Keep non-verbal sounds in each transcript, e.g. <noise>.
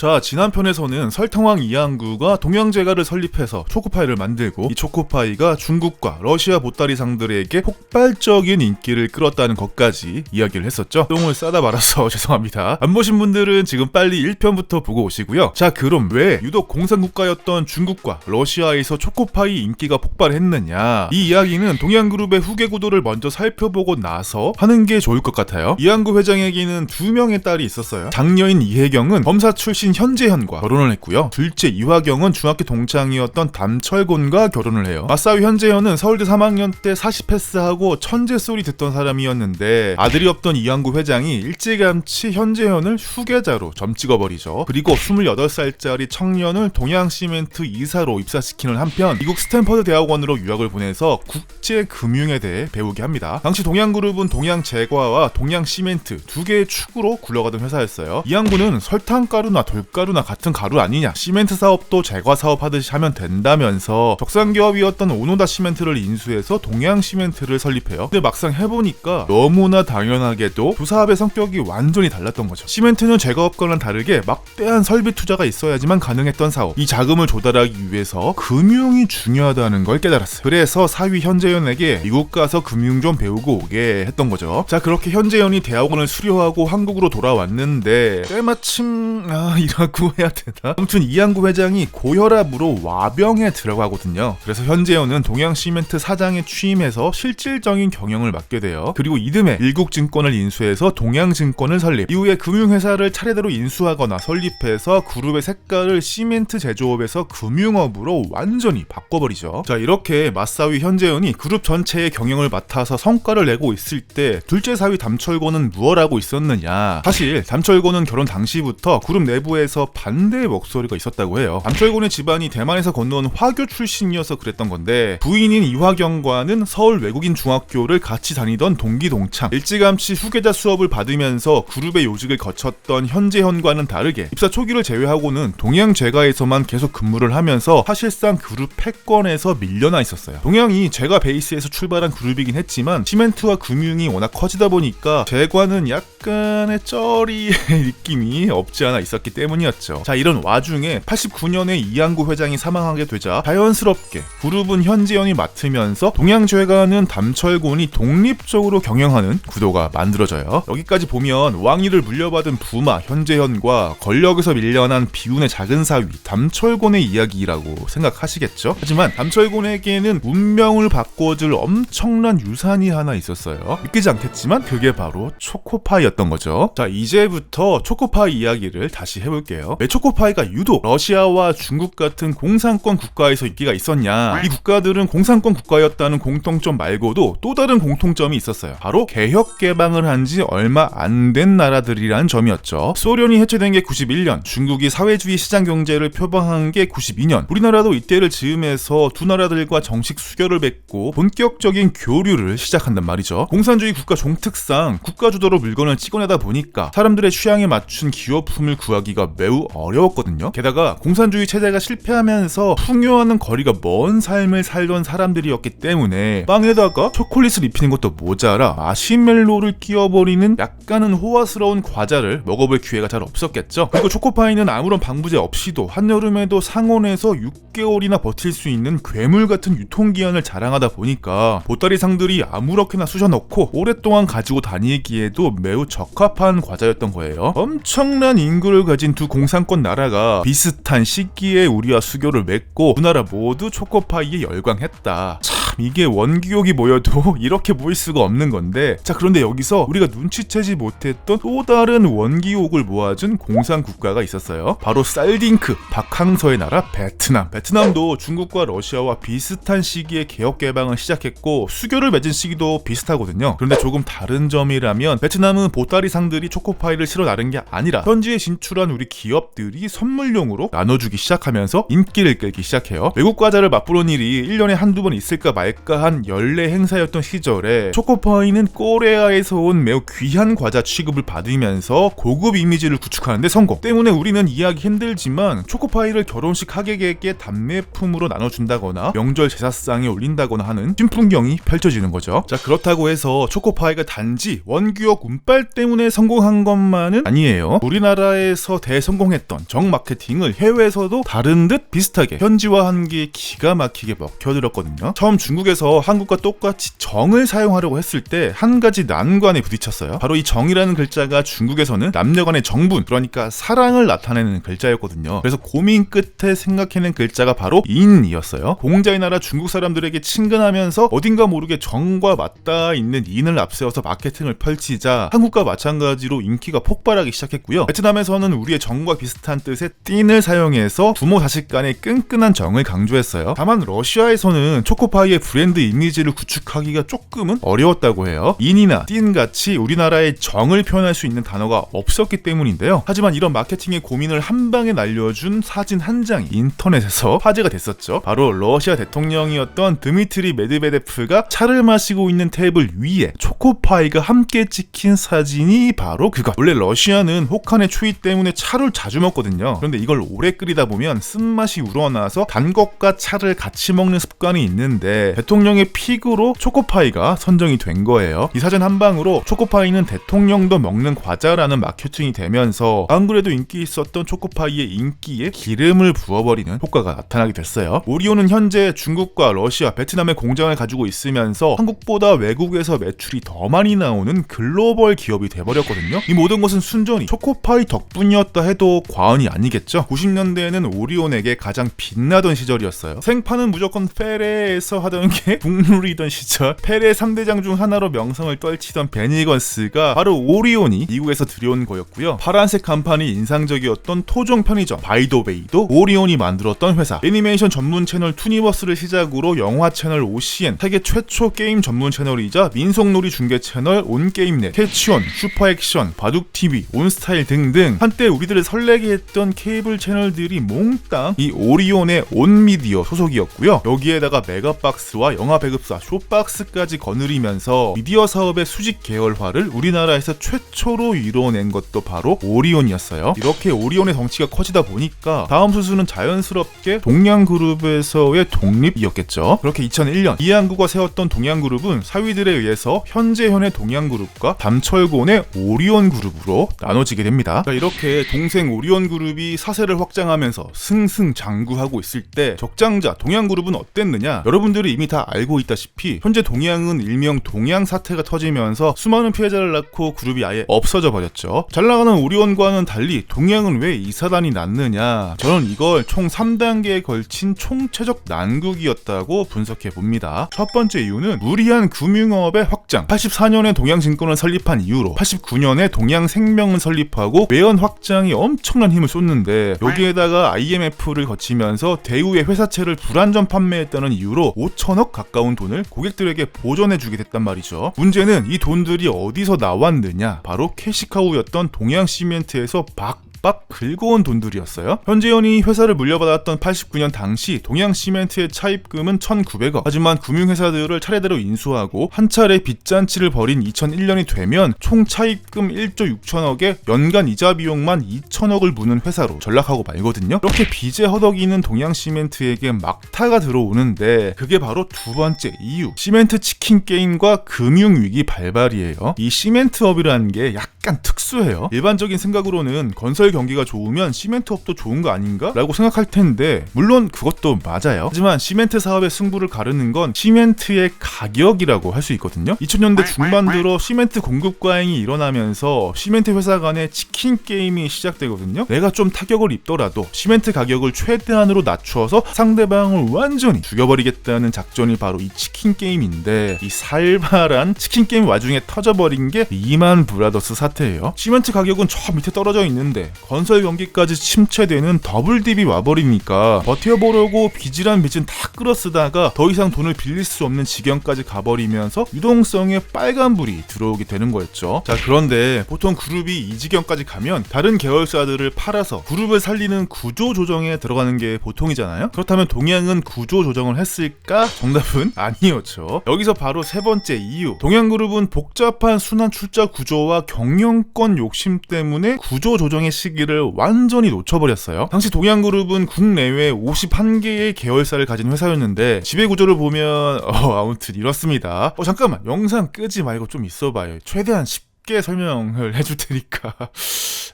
자, 지난 편에서는 설탕왕 이항구가 동양제가를 설립해서 초코파이를 만들고 이 초코파이가 중국과 러시아 보따리 상들에게 폭발적인 인기를 끌었다는 것까지 이야기를 했었죠. 똥을 싸다 말아서 <laughs> 죄송합니다. 안 보신 분들은 지금 빨리 1편부터 보고 오시고요. 자, 그럼 왜 유독 공산국가였던 중국과 러시아에서 초코파이 인기가 폭발했느냐? 이 이야기는 동양그룹의 후계 구도를 먼저 살펴보고 나서 하는 게 좋을 것 같아요. 이항구 회장에게는 두 명의 딸이 있었어요. 장녀인 이혜경은 검사 출신 현재현과 결혼을 했고요. 둘째 이화경은 중학교 동창이었던 담철곤과 결혼을 해요. 마사위 현재현은 서울대 3학년 때 40패스하고 천재 소리 듣던 사람이었는데 아들이 없던 이항구 회장이 일찌감치 현재현을 후계자로 점 찍어버리죠. 그리고 28살짜리 청년을 동양시멘트 이사로 입사시키는 한편 미국 스탠퍼드 대학원으로 유학을 보내서 국제 금융에 대해 배우게 합니다. 당시 동양그룹은 동양제과와 동양시멘트 두 개의 축으로 굴러가던 회사였어요. 이항구는 설탕가루나 돌 가루나 같은 가루 아니냐 시멘트 사업도 제과 사업 하듯이 하면 된다면서 적산기업이었던 오노다 시멘트를 인수해서 동양 시멘트를 설립해요. 근데 막상 해보니까 너무나 당연하게도 두 사업의 성격이 완전히 달랐던 거죠. 시멘트는 제과업과는 다르게 막대한 설비 투자가 있어야지만 가능했던 사업. 이 자금을 조달하기 위해서 금융이 중요하다는 걸 깨달았어요. 그래서 사위 현재현에게 미국 가서 금융 좀 배우고 오게 했던 거죠. 자 그렇게 현재현이 대학원을 수료하고 한국으로 돌아왔는데 때마침 아 이라고 해야 되나? 아무튼 이항구 회장이 고혈압으로 와병에 들어가거든요. 그래서 현재현은 동양시멘트 사장에 취임해서 실질적인 경영을 맡게 돼요. 그리고 이듬해 일국증권을 인수해서 동양증권을 설립. 이후에 금융회사를 차례대로 인수하거나 설립해서 그룹의 색깔을 시멘트 제조업에서 금융업으로 완전히 바꿔버리죠. 자 이렇게 맞사위 현재현이 그룹 전체의 경영을 맡아서 성과를 내고 있을 때 둘째 사위 담철곤은 무엇 하고 있었느냐? 사실 담철곤은 결혼 당시부터 그룹 내부 에서 반대의 목소리가 있었다고 해요. 담철곤의 집안이 대만에서 건너온 화교 출신이어서 그랬던 건데 부인인 이화경과는 서울 외국인 중학교를 같이 다니던 동기 동창. 일찌감치 후계자 수업을 받으면서 그룹의 요직을 거쳤던 현재현과는 다르게 입사 초기를 제외하고는 동양제가에서만 계속 근무를 하면서 사실상 그룹 패권에서 밀려나 있었어요. 동양이 제가 베이스에서 출발한 그룹이긴 했지만 시멘트와 금융이 워낙 커지다 보니까 제과는 약간의 쩌리의 <laughs> 느낌이 없지 않아 있었기 때문 이었죠. 자 이런 와중에 89년에 이항구 회장이 사망하게 되자 자연스럽게 그룹은 현지연이 맡으면서 동양제과는 담철곤이 독립적으로 경영하는 구도가 만들어져요. 여기까지 보면 왕위를 물려받은 부마 현재현과 권력에서 밀려난 비운의 작은 사위 담철곤의 이야기라고 생각하시겠죠? 하지만 담철곤에게는 운명을 바꿔줄 엄청난 유산이 하나 있었어요. 믿기지 않겠지만 그게 바로 초코파이였던 거죠. 자 이제부터 초코파이 이야기를 다시 해볼게요. 왜 초코파이가 유독 러시아와 중국 같은 공산권 국가에서 인기가 있었냐? 이 국가들은 공산권 국가였다는 공통점 말고도 또 다른 공통점이 있었어요. 바로 개혁 개방을 한 지 얼마 안 된 나라들이란 점이었죠. 소련이 해체된 게 91년, 중국이 사회주의 시장 경제를 표방한 게 92년. 우리나라도 이때를 즈음해서 두 나라들과 정식 수교를 맺고 본격적인 교류를 시작한단 말이죠. 공산주의 국가 종특상 국가 주도로 물건을 찍어내다 보니까 사람들의 취향에 맞춘 기업품을 구하기가 매우 어려웠거든요. 게다가 공산주의 체제가 실패하면서 풍요하는 거리가 먼 삶을 살던 사람들이었기 때문에 빵에다가 초콜릿을 입히는 것도 모자라 마시멜로를 끼워버리는 약간은 호화스러운 과자를 먹어볼 기회가 잘 없었겠죠. 그리고 초코파이는 아무런 방부제 없이도 한여름에도 상온에서 6개월이나 버틸 수 있는 괴물 같은 유통기한을 자랑하다 보니까 보따리 상들이 아무렇게나 쑤셔넣고 오랫동안 가지고 다니기에도 매우 적합한 과자였던 거예요. 엄청난 인구를 가진 두 공산권 나라가 비슷한 시기에 우리와 수교를 맺고 두 나라 모두 초코파이에 열광했다. 참 이게 원기옥이 모여도 <laughs> 이렇게 모일 수가 없는 건데 자 그런데 여기서 우리가 눈치채지 못했던 또 다른 원기옥을 모아준 공산 국가가 있었어요. 바로 쌀딩크 박항서의 나라 베트남. 베트남도 중국과 러시아와 비슷한 시기에 개혁 개방을 시작했고 수교를 맺은 시기도 비슷하거든요. 그런데 조금 다른 점이라면 베트남은 보따리 상들이 초코파이를 실어 나른 게 아니라 현지에 진출한 우리 기업들이 선물용으로 나눠주기 시작하면서 인기를 끌기 시작해요. 외국 과자를 맛보는 일이 1년에 한두 번 있을까 말까 알까한 연례 행사였던 시절에 초코파이는 꼬레아에서 온 매우 귀한 과자 취급을 받으면서 고급 이미지를 구축하는데 성공. 때문에 우리는 이해하기 힘들지만 초코파이를 결혼식 하객에게 답례품으로 나눠준다거나 명절 제사상에 올린다거나 하는 신풍경이 펼쳐지는 거죠. 자 그렇다고 해서 초코파이가 단지 원규역 운빨 때문에 성공한 것만은 아니에요. 우리나라에서 대성공했던 정 마케팅을 해외에서도 다른 듯 비슷하게 현지화한 게 기가 막히게 먹혀들었거든요. 처음 중국에서 한국과 똑같이 정을 사용하려고 했을 때 한 가지 난관에 부딪혔어요. 바로 이 정이라는 글자가 중국에서는 남녀 간의 정분, 그러니까 사랑을 나타내는 글자였거든요. 그래서 고민 끝에 생각해낸 글자가 바로 인이었어요. 공자의 나라 중국 사람들에게 친근하면서 어딘가 모르게 정과 맞닿아 있는 인을 앞세워서 마케팅을 펼치자 한국과 마찬가지로 인기가 폭발하기 시작했고요. 베트남에서는 우리의 정과 비슷한 뜻의 띵을 사용해서 부모 자식 간의 끈끈한 정을 강조했어요. 다만 러시아에서는 초코파이의 브랜드 이미지를 구축하기가 조금은 어려웠다고 해요. 인이나 띵 같이 우리나라의 정을 표현할 수 있는 단어가 없었기 때문인데요. 하지만 이런 마케팅의 고민을 한 방에 날려준 사진 한 장이 인터넷에서 <laughs> 화제가 됐었죠. 바로 러시아 대통령이었던 드미트리 메드베데프가 차를 마시고 있는 테이블 위에 초코파이가 함께 찍힌 사진이 바로 그것. 원래 러시아는 혹한의 추위 때문에 차를 자주 먹거든요. 그런데 이걸 오래 끓이다 보면 쓴맛이 우러나서 단 것과 차를 같이 먹는 습관이 있는데 대통령의 픽으로 초코파이가 선정이 된 거예요. 이 사진 한 방으로 초코파이는 대통령도 먹는 과자라는 마케팅이 되면서 안 그래도 인기 있었던 초코파이의 인기에 기름을 부어버리는 효과가 나타나게 됐어요. 오리오는 현재 중국과 러시아, 베트남의 공장을 가지고 있으면서 한국보다 외국에서 매출이 더 많이 나오는 글로벌 기업이 돼버렸거든요. 이 모든 것은 순전히 초코파이 덕분이었다 해도 과언이 아니겠죠. 90년대에는 오리온에게 가장 빛나던 시절이었어요. 생파는 무조건 페레에서 하던 게 <laughs> 국룰이던 시절. 페레 3대장 중 하나로 명성을 떨치던 베니건스가 바로 오리온이 미국에서 들여온 거였고요. 파란색 간판이 인상적이었던 토종 편의점 바이도베이도 오리온이 만들었던 회사. 애니메이션 전문 채널 투니버스를 시작으로 영화 채널 OCN, 세계 최초 게임 전문 채널이자 민속놀이 중계 채널 온게임넷, 캐치온, 슈퍼액션, 바둑TV, 온스타일 등등 한때 우리들을 설레게 했던 케이블 채널들이 몽땅 이 오리온의 온미디어 소속이었고요. 여기에다가 메가박스 와 영화 배급사 쇼박스까지 거느리면서 미디어 사업의 수직 계열화를 우리나라에서 최초로 이뤄낸 것도 바로 오리온이었어요. 이렇게 오리온의 덩치가 커지다 보니까 다음 수순은 자연스럽게 동양그룹에서의 독립이었겠죠. 그렇게 2001년 이한구가 세웠던 동양그룹은 사위들에 의해서 현재현의 동양그룹과 담철곤의 오리온 그룹으로 나눠지게 됩니다. 자, 이렇게 동생 오리온 그룹이 사세를 확장하면서 승승장구하고 있을 때 적장자 동양그룹은 어땠느냐? 여러분들이 이미 다 알고 있다시피 현재 동양은 일명 동양 사태가 터지면서 수많은 피해자를 낳고 그룹이 아예 없어져 버렸죠. 잘 나가는 오리온과는 달리 동양은 왜 이사단이 났느냐? 저는 이걸 총 3단계에 걸친 총체적 난국이었다고 분석해 봅니다. 첫 번째 이유는 무리한 금융업의 확장. 84년에 동양증권을 설립한 이후로 89년에 동양생명을 설립하고 외연 확장이 엄청난 힘을 쏟는데 여기에다가 IMF를 거치면서 대우의 회사채를 불안전 판매했다는 이유로 5천 억 가까운 돈을 고객들에게 보전해주게 됐단 말이죠. 문제는 이 돈들이 어디서 나왔느냐? 바로 캐시카우였던 동양 시멘트에서 박 빡 긁어온 돈들이었어요. 현재현이 회사를 물려받았던 89년 당시 동양시멘트의 차입금은 1,900억. 하지만 금융회사들을 차례대로 인수하고 한 차례 빚잔치를 벌인 2001년이 되면 총 차입금 1조 6천억에 연간 이자 비용만 2천억을 무는 회사로 전락하고 말거든요. 이렇게 빚에 허덕이는 동양시멘트에게 막타가 들어오는데 그게 바로 두 번째 이유. 시멘트 치킨 게임과 금융위기 발발이에요. 이 시멘트업이라는 게 약간 특수해요. 일반적인 생각으로는 건설 경기가 좋으면 시멘트업도 좋은 거 아닌가? 라고 생각할 텐데 물론 그것도 맞아요. 하지만 시멘트 사업의 승부를 가르는 건 시멘트의 가격이라고 할 수 있거든요. 2000년대 중반 들어 시멘트 공급 과잉이 일어나면서 시멘트 회사 간의 치킨 게임이 시작되거든요. 내가 좀 타격을 입더라도 시멘트 가격을 최대한으로 낮추어서 상대방을 완전히 죽여버리겠다는 작전이 바로 이 치킨 게임인데 이 살벌한 치킨 게임 와중에 터져버린 게 리만 브라더스 사태예요. 시멘트 가격은 저 밑에 떨어져 있는데 건설 경기까지 침체되는 더블 딥이 와버리니까 버텨보려고 빚이란 빚은 다 끌어쓰다가 더 이상 돈을 빌릴 수 없는 지경까지 가버리면서 유동성에 빨간불이 들어오게 되는 거였죠. 자 그런데 보통 그룹이 이 지경까지 가면 다른 계열사들을 팔아서 그룹을 살리는 구조 조정에 들어가는 게 보통이잖아요. 그렇다면 동양은 구조 조정을 했을까? 정답은 <laughs> 아니었죠. 여기서 바로 세 번째 이유. 동양 그룹은 복잡한 순환 출자 구조와 경영권 욕심 때문에 구조 조정의 시기를 완전히 놓쳐버렸어요. 당시 동양그룹은 국내외 51개의 계열사를 가진 회사였는데 지배 구조를 보면 어, 아무튼 이렇습니다. 어 잠깐만 영상 끄지 말고 좀 있어봐요. 최대한 쉽게 설명을 <laughs> 해줄 테니까.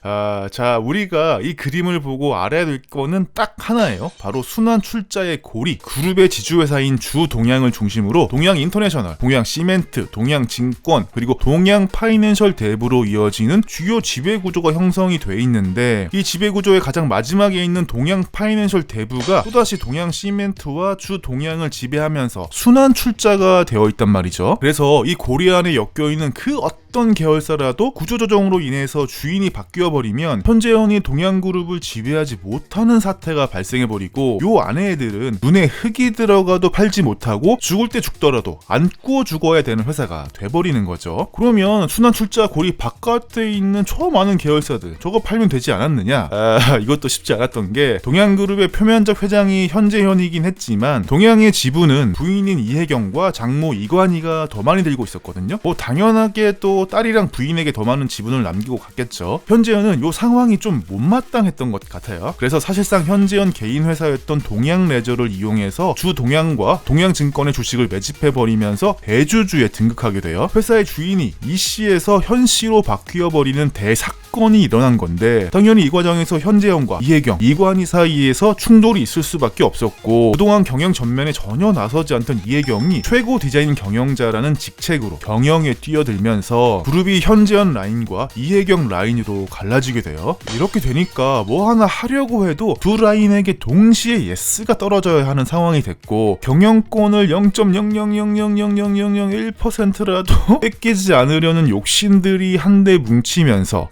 아, 자, 우리가 이 그림을 보고 알아야 될 거는 딱 하나예요. 바로 순환 출자의 고리. 그룹의 지주회사인 주 동양을 중심으로 동양 인터내셔널, 동양 시멘트, 동양 증권, 그리고 동양 파이낸셜 대부로 이어지는 주요 지배 구조가 형성이 돼 있는데 이 지배 구조의 가장 마지막에 있는 동양 파이낸셜 대부가 또다시 동양 시멘트와 주 동양을 지배하면서 순환 출자가 되어 있단 말이죠. 그래서 이 고리 안에 엮여 있는 그 어떤 계열사라도 구조조정으로 인해서 주인이 바뀌어 버리면 현재현이 동양그룹을 지배하지 못하는 사태가 발생해 버리고 요 안에 애들은 눈에 흙이 들어가도 팔지 못하고 죽을 때 죽더라도 안고 죽어야 되는 회사가 돼버리는 거죠. 그러면 순환 출자 고리 바깥에 있는 저 많은 계열사들 저거 팔면 되지 않았느냐? 아, <laughs> 이것도 쉽지 않았던 게 동양그룹의 표면적 회장이 현재현이긴 했지만 동양의 지분은 부인인 이혜경과 장모 이관희가 더 많이 들고 있었거든요. 뭐 당연하게 또 딸이랑 부인에게 더 많은 지분을 남기고 갔겠죠. 현재현은 요 상황이 좀 못마땅했던 것 같아요. 그래서 사실상 현재현 개인 회사였던 동양 레저를 이용해서 주 동양과 동양증권의 주식을 매집해 버리면서 대주주에 등극하게 돼요. 회사의 주인이 이 씨에서 현 씨로 바뀌어 버리는 대 사건이 일어난 건데 당연히 이 과정에서 현재현과 이혜경, 이관희 사이에서 충돌이 있을 수밖에 없었고 그동안 경영 전면에 전혀 나서지 않던 이혜경이 최고 디자인 경영자라는 직책으로 경영에 뛰어들면서 그룹이 현재현 라인과 이혜경 라인으로 갈라지게 돼요. 이렇게 되니까 뭐 하나 하려고 해도 두 라인에게 동시에 예스가 떨어져야 하는 상황이 됐고 경영권을 0.000000001%라도 <laughs> 뺏기지 않으려는 욕심들이 한데 뭉치면서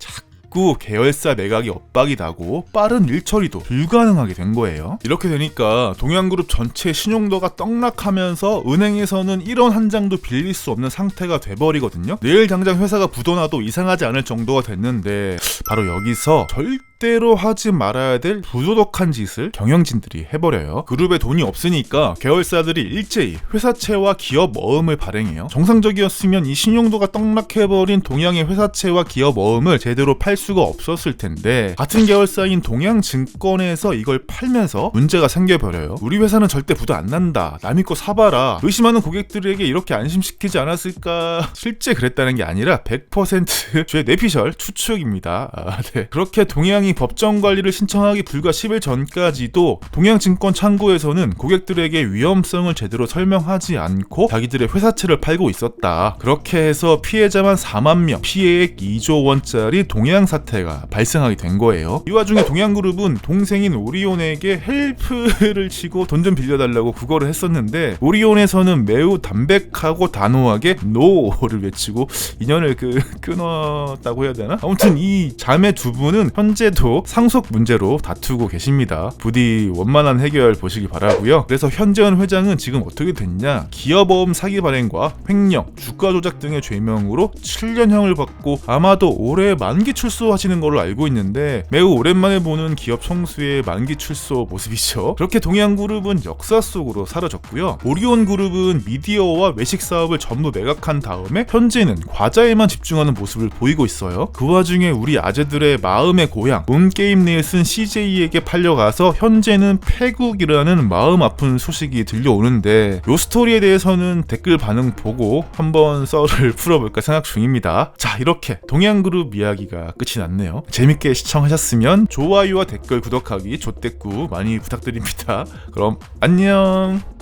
자꾸 계열사 매각이 엇박이 나고 빠른 일처리도 불가능하게 된 거예요. 이렇게 되니까 동양그룹 전체 신용도가 떡락하면서 은행에서는 1원 한 장도 빌릴 수 없는 상태가 돼버리거든요. 내일 당장 회사가 부도나도 이상하지 않을 정도가 됐는데 바로 여기서 절 대로 하지 말아야 될 부도덕한 짓을 경영진들이 해버려요. 그룹에 돈이 없으니까 계열사들이 일제히 회사채와 기업 어음을 발행해요. 정상적이었으면 이 신용도가 떡락해버린 동양의 회사채와 기업 어음을 제대로 팔 수가 없었을 텐데 같은 계열사인 동양증권에서 이걸 팔면서 문제가 생겨버려요. 우리 회사는 절대 부도 안 난다. 남의 거 사봐라. 의심하는 고객들에게 이렇게 안심시키지 않았을까? 실제 그랬다는 게 아니라 100%제 <laughs> 뇌피셜 추측입니다. 아, 네. 그렇게 동양 이 법정 관리를 신청하기 불과 10일 전까지도 동양증권 창구에서는 고객들에게 위험성을 제대로 설명하지 않고 자기들의 회사채를 팔고 있었다. 그렇게 해서 피해자만 4만 명, 피해액 2조 원짜리 동양 사태가 발생하게 된 거예요. 이 와중에 동양그룹은 동생인 오리온에게 헬프를 치고 돈 좀 빌려달라고 구걸을 했었는데 오리온에서는 매우 담백하고 단호하게 노를 외치고 인연을 그 끊었다고 해야 되나? 아무튼 이 자매 두 분은 현재 도 상속 문제로 다투고 계십니다. 부디 원만한 해결 보시기 바라고요. 그래서 현재현 회장은 지금 어떻게 됐냐? 기업보험 사기 발행과 횡령, 주가 조작 등의 죄명으로 7년형을 받고 아마도 올해 만기 출소하시는 걸로 알고 있는데 매우 오랜만에 보는 기업 총수의 만기 출소 모습이죠. 그렇게 동양그룹은 역사 속으로 사라졌고요. 오리온 그룹은 미디어와 외식 사업을 전부 매각한 다음에 현재는 과자에만 집중하는 모습을 보이고 있어요. 그 와중에 우리 아재들의 마음의 고향 온게임 넷은 CJ에게 팔려가서 현재는 폐국이라는 마음 아픈 소식이 들려오는데 요 스토리에 대해서는 댓글 반응 보고 한번 썰을 <laughs> 풀어볼까 생각 중입니다. 자 이렇게 동양그룹 이야기가 끝이 났네요. 재밌게 시청하셨으면 좋아요와 댓글 구독하기 조댓구 많이 부탁드립니다. 그럼 안녕.